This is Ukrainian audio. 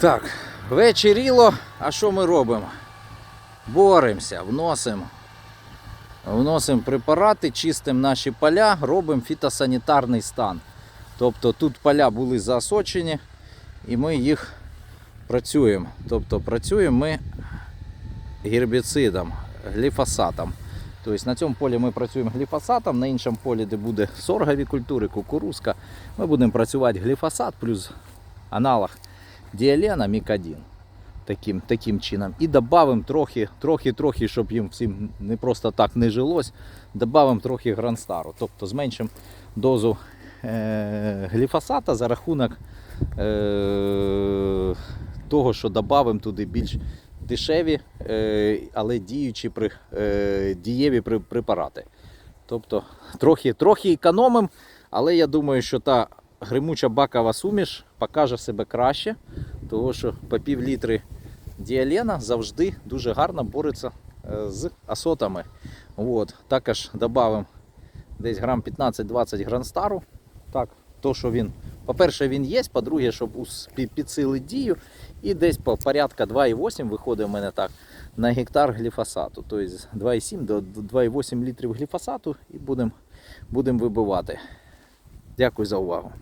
Так, вечеріло, а що ми робимо? Боремося, вносимо. Вносимо препарати, чистимо наші поля, робимо фітосанітарний стан. Тобто тут поля були заосочені і ми їх працюємо. Тобто працюємо ми гербіцидом, гліфосатом. Тобто на цьому полі ми працюємо гліфосатом, на іншому полі, де буде соргові культури, кукурузка, ми будемо працювати гліфосат плюс аналог діалена мікадін. Таким, таким чином. І додамо трохи, трохи, трохи, щоб їм всім не просто так не жилось, додамо трохи гранстару. Тобто зменшимо дозу е- гліфосата за рахунок е- того, що додамо туди більш дешеві, е- але діючі при, е- дієві препарати. Тобто трохи, трохи економимо, але я думаю, що та гримуча бакова суміш покаже себе краще, тому що по пів літри діалена завжди дуже гарно бореться е, з асотами. От. Також додамо десь грам 15-20 гранстару. Так, то, що він, по-перше, він є, по-друге, щоб підсилити дію. І десь по порядка 2,8 виходить в мене так на гектар гліфосату. Тобто 2,7 до 2,8 літрів гліфосату і будемо будем вибивати. Дякую за увагу.